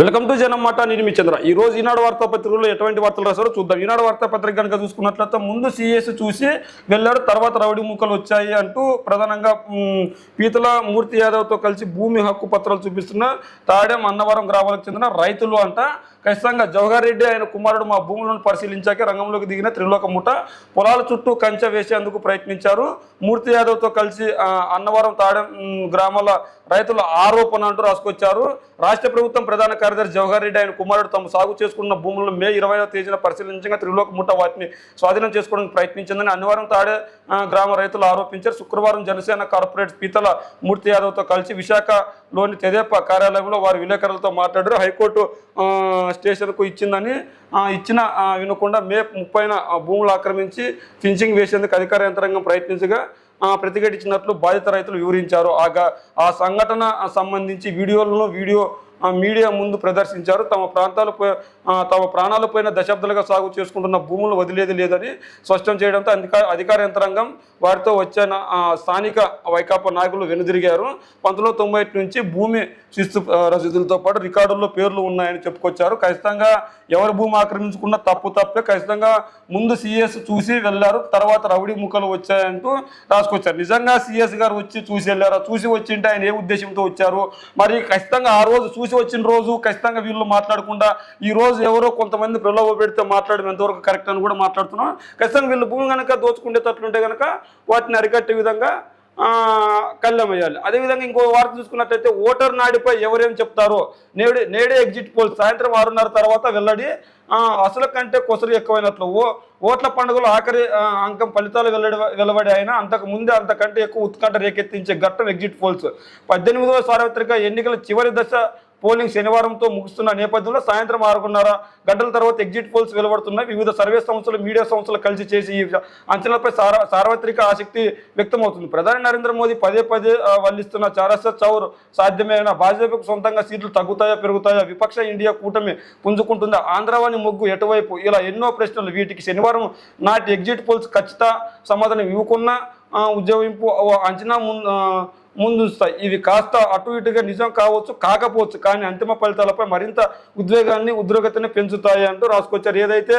Welcome to జనమాట నేను మీ చంద్ర. ఈ రోజు ఈనాడు వార్తాపత్రికలో ఎటువంటి వార్తలు రాశారో చూద్దాం. ఈనాడు వార్తాపత్రిక కనుక చూసుకున్నట్లయితే ముందు సిఎస్ చూసి వెళ్ళాడు తర్వాత రౌడీ ముక్కలు వచ్చాయి అంటూ ప్రధానంగా పీతల మూర్తి యాదవ్తో కలిసి భూమి హక్కు పత్రాలు చూపిస్తున్న తాడేం అన్నవరం గ్రామాలకు చెందిన రైతులు అంట. ఖచ్చితంగా జవహర్ రెడ్డి ఆయన కుమారుడు మా భూములను పరిశీలించాక రంగంలోకి దిగిన త్రిలోక ముఠ. పొలాల చుట్టూ కంచె వేసేందుకు ప్రయత్నించారు. మూర్తి యాదవ్తో కలిసి అన్నవరం తాడేం గ్రామాల రైతుల ఆరోపణ అంటూ రాసుకొచ్చారు. రాష్ట్ర ప్రభుత్వం ప్రధాన కార్యదర్శి జవహర్ రెడ్డి ఆయన కుమారుడు తాము సాగు చేసుకున్న భూములను మే ఇరవై తేదీన పరిశీలించగా త్రిలోక ముఠ వాటిని స్వాధీనం చేసుకోవడానికి ప్రయత్నించిందని అనివారం తాడే గ్రామ రైతులు ఆరోపించారు. శుక్రవారం జనసేన కార్పొరేట్ పీతల మూర్తి యాదవ్తో కలిసి విశాఖలోని తెదేపా కార్యాలయంలో వారు విలేకరులతో మాట్లాడారు. హైకోర్టు స్టేషన్కు ఇచ్చిందని ఇచ్చిన వినకుండా మే ముప్పైన ఆ భూములు ఆక్రమించి ఫిన్సింగ్ వేసేందుకు అధికార యంత్రాంగం ప్రయత్నించగా ప్రతిఘటించినట్లు బాధిత రైతులు వివరించారు. ఆ ఆ సంఘటన సంబంధించి వీడియోలను వీడియో మీడియా ముందు ప్రదర్శించారు. తమ ప్రాంతాలు తమ ప్రాణాలపైన దశాబ్దాలుగా సాగు చేసుకుంటున్న భూములు వదిలేది లేదని స్పష్టం చేయడంతో అధికార అధికార యంత్రాంగం వారితో వచ్చిన స్థానిక వైకాపా నాయకులు వెనుదిరిగారు. పంతొమ్మిది తొంభై నుంచి భూమి శిస్తు రసీదులతో పాటు రికార్డుల్లో పేర్లు ఉన్నాయని చెప్పుకొచ్చారు. ఖచ్చితంగా ఎవరి భూమి ఆక్రమించుకున్న తప్పు తప్పే. ఖచ్చితంగా ముందు సిఎస్ చూసి వెళ్ళారు. తర్వాత రౌడీ ముక్కలు వచ్చాయంటూ రాసుకొచ్చారు. నిజంగా సిఎస్ గారు వచ్చి చూసి వెళ్ళారా? చూసి వచ్చింటే ఆయన ఏ ఉద్దేశంతో వచ్చారు? మరి ఖచ్చితంగా ఆ రోజు చూసి వచ్చిన రోజు ఖచ్చితంగా వీళ్ళు మాట్లాడకుండా ఈ రోజు ఎవరో కొంతమంది ప్రలోభ పెడితే మాట్లాడడం ఎంతవరకు కరెక్ట్ అని కూడా మాట్లాడుతున్నాం. ఖచ్చితంగా వీళ్ళు భూమి కనుక దోచుకునేటట్లుంటే కనుక వాటిని అరికట్టే విధంగా ఆ, కళ్ళమయ్యాలి అదేవిధంగా ఇంకో వార్త చూసుకున్నట్లయితే ఓటర్ నాడిపై ఎవరేం చెప్తారో నేడే నేడే ఎగ్జిట్ పోల్ సాయంత్రం ఆరున్నర తర్వాత వెల్లడి అసలు కంటే కొసరు ఎక్కువైనట్లు. ఓ ఓట్ల పండుగలో ఆఖరి అంకం ఫలితాలు వెల్లడి వెలువడి అయినా అంతకు ముందే అంతకంటే ఎక్కువ ఉత్కంఠ రేకెత్తించే ఘట్టం ఎగ్జిట్ పోల్స్. పద్దెనిమిదవ సార్వత్రిక ఎన్నికల చివరి దశ పోలింగ్ శనివారంతో ముగుస్తున్న నేపథ్యంలో సాయంత్రం ఆరున్నర గంటల తర్వాత ఎగ్జిట్ పోల్స్ వెలువడుతున్నాయి వివిధ సర్వే సంస్థలు మీడియా సంస్థలు కలిసి చేసి ఈ అంచనాలపై సార్వత్రిక ఆసక్తి వ్యక్తమవుతుంది. ప్రధాని నరేంద్ర మోదీ పదే పదే వల్లిస్తున్న చారస చౌర్ సాధ్యమైన భాజపాకు సొంతంగా సీట్లు తగ్గుతాయా పెరుగుతాయా విపక్ష ఇండియా కూటమి పుంజుకుంటుందా ఆంధ్రవాణి మొగ్గు ఎటువైపు? ఇలా ఎన్నో ప్రశ్నలు. వీటికి శనివారం నాటి ఎగ్జిట్ పోల్స్ ఖచ్చిత సమాధానం ఇవ్వకున్న ఉద్యోగింపు ఓ అంచనా ముందుస్తాయి. ఇవి కాస్త అటు ఇటుగా నిజం కావచ్చు కాకపోవచ్చు కానీ అంతిమ ఫలితాలపై మరింత ఉద్వేగాన్ని ఉద్రగతిని పెంచుతాయి అంటూ రాసుకొచ్చారు. ఏదైతే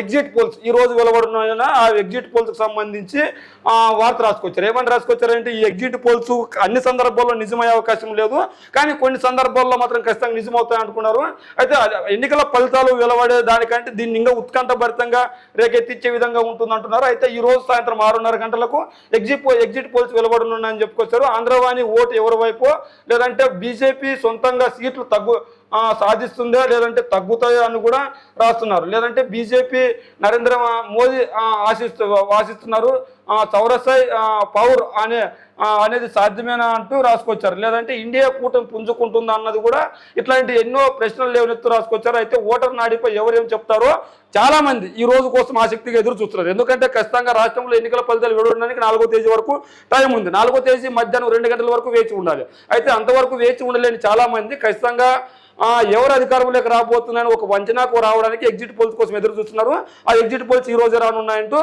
ఎగ్జిట్ పోల్స్ ఈ రోజు వెలువడిన ఆ ఎగ్జిట్ పోల్స్కి సంబంధించి ఆ వార్త రాసుకొచ్చారు. ఏమని రాసుకొచ్చారంటే ఈ ఎగ్జిట్ పోల్స్ అన్ని సందర్భాల్లో నిజమయ్యే అవకాశం లేదు. కానీ కొన్ని సందర్భాల్లో మాత్రం ఖచ్చితంగా నిజమవుతాయి అనుకున్నారు. అయితే ఎన్నికల ఫలితాలు వెలువడే దానికంటే దీన్ని ఇంకా ఉత్కంఠభరితంగా రేకెత్తించే విధంగా ఉంటుంది అంటున్నారు అయితే ఈ రోజు సాయంత్రం ఆరున్నర గంటలకు ఎగ్జిట్ పో ఎగ్జిట్ పోల్స్ వెలువడనున్నాయని చెప్పుకొచ్చారు. ఆంధ్రవాణి ఓటు ఎవరి వైపు? లేదంటే బీజేపీ సొంతంగా సీట్లు తగ్గు సాధిస్తుందా లేదంటే తగ్గుతాయా అని కూడా రాస్తున్నారు. లేదంటే బీజేపీ నరేంద్ర మోదీ ఆశిస్తు వాసిస్తున్నారు ఆశిస్తున్నారు. ఆ, చౌరసై పౌర్ అనే అనేది సాధ్యమేనా అంటూ రాసుకొచ్చారు. లేదంటే ఇండియా కూటమి పుంజుకుంటుందా అన్నది కూడా ఇట్లాంటి ఎన్నో ప్రశ్నలు లేవనెత్తు రాసుకొచ్చారు. అయితే ఓటర్ నాడిపై ఎవరేం చెప్తారో చాలామంది ఈ రోజు కోసం ఆసక్తిగా ఎదురు చూస్తున్నారు. ఎందుకంటే ఖచ్చితంగా రాష్ట్రంలో ఎన్నికల ఫలితాలు వెడడానికి నాలుగో తేదీ వరకు టైం ఉంది. నాలుగో తేదీ మధ్యాహ్నం రెండు గంటల వరకు వేచి ఉండాలి. అయితే అంతవరకు వేచి ఉండలేని చాలామంది ఖచ్చితంగా ఎవరు అధికారంలోకి రాబోతున్నారని ఒక వంచనాకు రావడానికి ఎగ్జిట్ పోల్స్ కోసం ఎదురు చూస్తున్నారు. ఆ ఎగ్జిట్ పోల్స్ ఈ రోజే రానున్నాయంటూ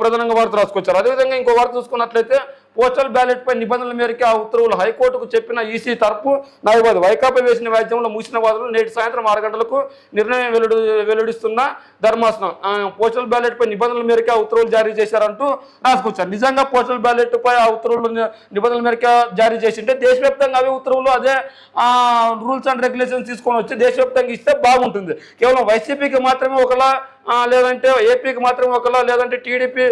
ప్రధానంగా వార్త రాసుకొచ్చారు. అదేవిధంగా ఇంకో వార్త చూసుకున్నట్లయితే పోస్టల్ బ్యాలెట్పై నిబంధనల మేరకు ఆ ఉత్తర్వులు హైకోర్టుకు చెప్పిన ఈసీ తరపు న్యాయవాది వైకాపా వేసిన వ్యాజ్యంలో ముగిసిన వాదనలు నేటి సాయంత్రం ఆరు గంటలకు నిర్ణయం వెల్లడి వెల్లడిస్తున్న ధర్మాసనం. పోస్టల్ బ్యాలెట్పై నిబంధనల మేరకు ఆ ఉత్తర్వులు జారీ చేశారంటూ రాసుకొచ్చారు. నిజంగా పోస్టల్ బ్యాలెట్ పై ఆ ఉత్తర్వులు నిబంధనల మేరకు జారీ చేసింటే దేశవ్యాప్తంగా అవే ఉత్తర్వులు అదే రూల్స్ అండ్ రెగ్యులేషన్స్ తీసుకొని వచ్చి దేశవ్యాప్తంగా ఇస్తే బాగుంటుంది. కేవలం వైసీపీకి మాత్రమే ఒకలా లేదంటే ఏపీకి మాత్రం ఒకలా లేదంటే టీడీపీ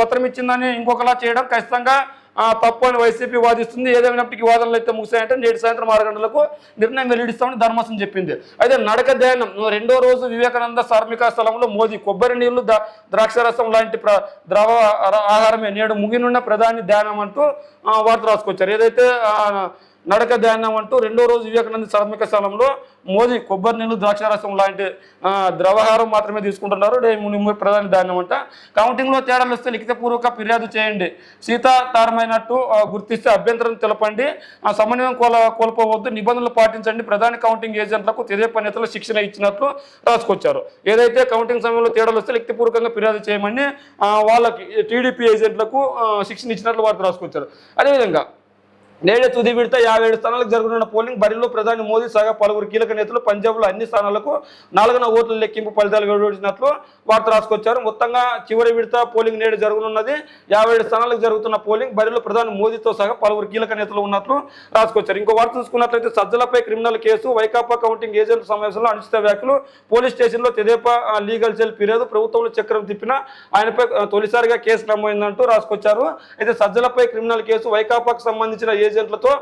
పత్రం ఇచ్చిందని ఇంకొకలా చేయడం ఖచ్చితంగా తప్పు అని వైసీపీ వాదిస్తుంది. ఏదైనప్పటికీ వాదనలు అయితే ముగిసాయంటే నేటి సాయంత్రం ఆరు గంటలకు నిర్ణయం వెల్లడిస్తామని ధర్మాసం చెప్పింది. అయితే నడక ధ్యానం రెండో రోజు వివేకానంద కార్మిక స్థలంలో మోదీ కొబ్బరి నీళ్ళు ద్రాక్షరసం లాంటి ద్రవ ఆహారమే నేడు ముగినున్న ప్రధాని ధ్యానం అంటూ వార్త రాసుకొచ్చారు. ఏదైతే నడక ధ్యానం అంటూ రెండో రోజు వివేకానంద కార్మిక స్థలంలో మోదీ కొబ్బరి నీళ్ళు ద్రాక్షారసం లాంటి ద్రవహారం మాత్రమే తీసుకుంటున్నారు. డే ముని- ప్రధాని ధాన్యం అంట. కౌంటింగ్లో తేడాలు వస్తే లిఖితపూర్వక ఫిర్యాదు చేయండి. సీతాతారమైనట్టు గుర్తిస్తే అభ్యంతరం తెలపండి. సమన్వయం కోల కోల్పోవద్దు. నిబంధనలు పాటించండి. ప్రధాన కౌంటింగ్ ఏజెంట్లకు తెదేపా నేతలు శిక్షణ ఇచ్చినట్లు రాసుకొచ్చారు. ఏదైతే కౌంటింగ్ సమయంలో తేడాలు వస్తే లిఖితపూర్వకంగా ఫిర్యాదు చేయమని వాళ్ళకి టీడీపీ ఏజెంట్లకు శిక్షణ ఇచ్చినట్లు వార్త రాసుకొచ్చారు. అదేవిధంగా నేడు తుది విడత యాభై ఏడు స్థానాలకు జరగనున్న పోలింగ్ బరిలో ప్రధాని మోదీ సహా పలువురు కీలక నేతలు పంజాబ్లో అన్ని స్థానాలకు నాలుగున ఓట్ల లెక్కింపు ఫలితాలు వెలువడినట్లు వార్త రాసుకొచ్చారు. మొత్తంగా చివరి విడత పోలింగ్ నేడు జరగనున్నది. యాభై ఏడు స్థానాలకు జరుగుతున్న పోలింగ్ బరిలో ప్రధాని మోదీతో సహా పలువురు కీలక నేతలు ఉన్నట్లు రాసుకొచ్చారు. ఇంకో వార్త చూసుకున్నట్లయితే సజ్జలపై క్రిమినల్ కేసు వైకాపా కౌంటింగ్ ఏజెంట్ సమావేశంలో అనుచిత వ్యాఖ్యలు పోలీస్ స్టేషన్లో తెదేపా లీగల్ సెల్ ఫిర్యాదు ప్రభుత్వంలో చక్రం తిప్పిన ఆయనపై తొలిసారిగా కేసు నమోదైందంటూ రాసుకొచ్చారు. అయితే సజ్జలపై క్రిమినల్ కేసు వైకాపాకు సంబంధించిన ఏజెంట్లతో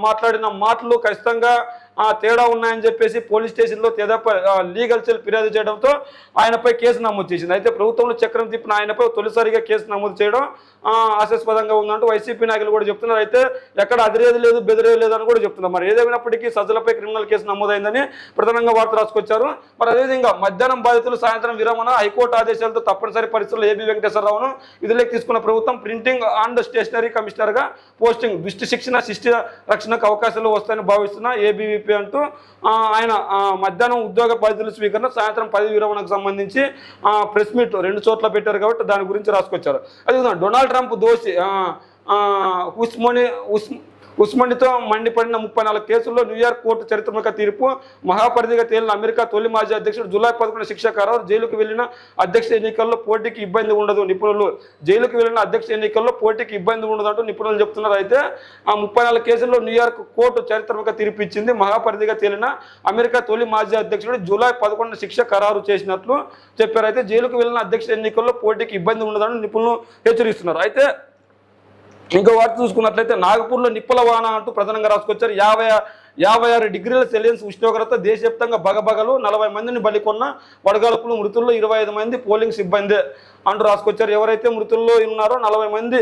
మాట్లాడిన మాటలు ఖచ్చితంగా ఆ, తేడా ఉన్నాయని చెప్పేసి పోలీస్ స్టేషన్లో తెదేపా లీగల్ సెల్ ఫిర్యాదు చేయడంతో ఆయనపై కేసు నమోదు చేసింది. అయితే ప్రభుత్వంలో చక్రం తిప్పిన ఆయనపై తొలిసారిగా కేసు నమోదు చేయడం ఆశాస్పదంగా ఉందంటూ వైసీపీ నాయకులు కూడా చెప్తున్నారు. అయితే ఎక్కడ అదిరేది లేదు బెదిరేది లేదు అని కూడా చెప్తున్నారు. మరి ఏదేమైనప్పటికీ సజ్జలపై క్రిమినల్ కేసు నమోదైందని ప్రధానంగా వార్త రాసుకొచ్చారు. మరి అదేవిధంగా మధ్యాహ్నం బాధితులు సాయంత్రం విరమణ హైకోర్టు ఆదేశాలతో తప్పనిసరి పరిస్థితుల్లో ఏబీ వెంకటేశ్వరరావును విధులకు తీసుకున్న ప్రభుత్వం ప్రింటింగ్ అండ్ స్టేషనరీ కమిషనర్గా పోస్టింగ్. దుష్టి శిక్షణ శిష్టి రక్షణకు అవకాశాలు వస్తాయని భావిస్తున్న ఏబీవీపీ అంటూ ఆయన మధ్యాహ్నం ఉద్యోగ బాధితుల స్వీకరణ సాయంత్రం పది విరమణకు సంబంధించి ప్రెస్ మీట్ రెండు చోట్ల పెట్టారు కాబట్టి దాని గురించి రాసుకొచ్చారు. అదేవిధంగా డొనాల్డ్ ట్రంప్ దోషి ఉస్మోని ఉస్ ఉస్మండితో మండిపడిన ముప్పై నాలుగు కేసుల్లో న్యూయార్క్ కోర్టు చరిత్రాత్మక తీర్పు మహాపరిధిగా తేలిన అమెరికా తొలి మాజీ అధ్యక్షుడు జూలై పదకొండు శిక్ష ఖరారు జైలుకు వెళ్ళిన అధ్యక్ష ఎన్నికల్లో పోటీకి ఇబ్బంది ఉండదు నిపుణులు. జైలుకు వెళ్ళిన అధ్యక్ష ఎన్నికల్లో పోటీకి ఇబ్బంది ఉండదు అంటూ నిపుణులు చెప్తున్నారు. అయితే ఆ ముప్పై నాలుగు కేసుల్లో న్యూయార్క్ కోర్టు చరిత్రాత్మక తీర్పు ఇచ్చింది మహాపరిధిగా తేలిన అమెరికా తొలి మాజీ అధ్యక్షుడు జూలై పదకొండు శిక్ష ఖరారు చేసినట్లు చెప్పారు. అయితే జైలుకు వెళ్ళిన అధ్యక్ష ఎన్నికల్లో పోటీకి ఇబ్బంది ఉండదని నిపుణులు హెచ్చరిస్తున్నారు. అయితే ఇంకో వార్త చూసుకున్నట్లయితే నాగపూర్లో నిప్పుల వాన అంటూ ప్రధానంగా రాసుకొచ్చారు. యాభై యాభై ఆరు డిగ్రీల సెల్సియస్ ఉష్ణోగ్రత దేశవ్యాప్తంగా బగబగలు నలభై మందిని బలికొన్న వడగలుపులు మృతుల్లో ఇరవై ఐదు మంది పోలింగ్ సిబ్బంది అంటూ రాసుకొచ్చారు. ఎవరైతే మృతుల్లో ఉన్నారో నలభై మంది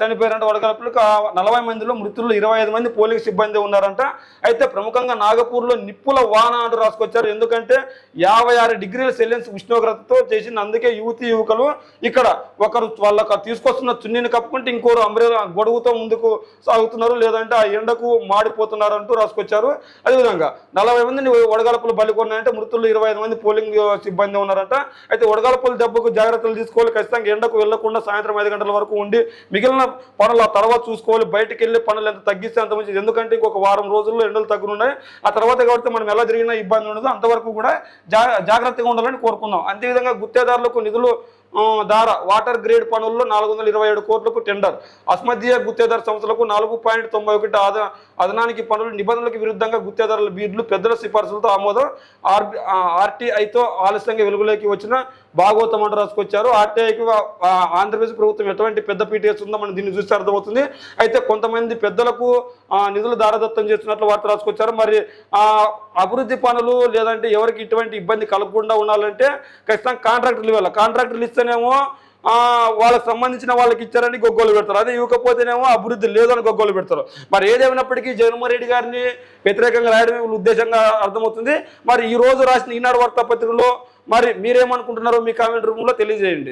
చనిపోయారంట వడగలుపులకు నలభై మందిలో మృతుల్లో ఇరవై ఐదు మంది పోలింగ్ సిబ్బంది ఉన్నారంట. అయితే ప్రముఖంగా నాగపూర్లో నిప్పుల వాన అంటూ రాసుకొచ్చారు. ఎందుకంటే యాభై ఆరు డిగ్రీల సెల్సియస్ ఉష్ణోగ్రతతో చేసిన అందుకే యువతి యువకులు ఇక్కడ ఒకరు వాళ్ళకు తీసుకొస్తున్న చున్నీని కప్పుకుంటే ఇంకోరు అంబ్రెలా గొడుగుతో ముందుకు సాగుతున్నారు. లేదంటే ఆ ఎండకు మాడిపోతున్నారు అంటూ రాసుకొచ్చారు. అదేవిధంగా నలభై మందిని వడగలపులు బలికొన్నాయంటే మృతుల్లో ఇరవై ఐదు మంది పోలింగ్ సిబ్బంది ఉన్నారంట. అయితే వడగలుపుల దెబ్బకు జాగ్రత్తలు తీసుకోవాలి. ఖచ్చితంగా ఎండకు వెళ్ళకుండా సాయంత్రం ఐదు గంటల వరకు ఉండి మిగిలిన పనులు ఆ తర్వాత చూసుకోవాలి బయటకు వెళ్ళి పనులు ఎంత తగ్గిస్తే అంత మంచిది. ఎందుకంటే ఇంకొక వారం రోజుల్లో ఎండలు తగ్గునున్నాయి. ఆ తర్వాత కాబట్టి మనం ఎలా జరిగినా ఇబ్బంది ఉండదు. అంతవరకు కూడా జా జాగ్రత్తగా ఉండాలని కోరుకుందాం. అంతేవిధంగా గుత్తేదారులకు నిధులు ధార వాటర్ గ్రేడ్ పనుల్లో నాలుగు వందల ఇరవై ఏడు కోట్లకు టెండర్. అస్మదీయ గుత్తేదారు సంస్థలకు నాలుగు పాయింట్ తొంభై ఒకటి ఆద అదనానికి పనులు నిబంధనలకు విరుద్ధంగా గుత్తేదారుల బీడ్లు పెద్దల సిఫార్సులతో ఆమోదం. ఆర్ ఆర్టీఐతో ఆలస్యంగా వెలుగులోకి వచ్చిన భాగవతం అంటూ రాసుకొచ్చారు. ఆర్టీఐకి ఆంధ్రప్రదేశ్ ప్రభుత్వం ఎటువంటి పెద్ద పీటీఎస్ ఉందో మనం దీన్ని చూస్తే అర్థమవుతుంది. అయితే కొంతమంది పెద్దలకు నిధులు దారదత్తం చేస్తున్నట్లు వార్త రాసుకొచ్చారు. మరి అభివృద్ధి పనులు లేదంటే ఎవరికి ఇటువంటి ఇబ్బంది కలగకుండా ఉండాలంటే ఖచ్చితంగా కాంట్రాక్టర్లు ఇవ్వాలి. కాంట్రాక్టర్లు ఇస్తేనేమో వాళ్ళకి సంబంధించిన వాళ్ళకి ఇచ్చారని గొగ్గోలు పెడతారు. అదే ఇవ్వకపోతేనేమో అభివృద్ధి లేదని గొగ్గోలు పెడతారు. మరి ఏదేమైనప్పటికీ జగన్మోహన్ రెడ్డి గారిని వ్యతిరేకంగా రాయడమే వీళ్ళ ఉద్దేశంగా అర్థమవుతుంది. మరి ఈ రోజు రాసిన ఈనాడు వార్తాపత్రికలో మరి మీరేమనుకుంటున్నారో మీ కామెంట్ రూమ్లో తెలియజేయండి.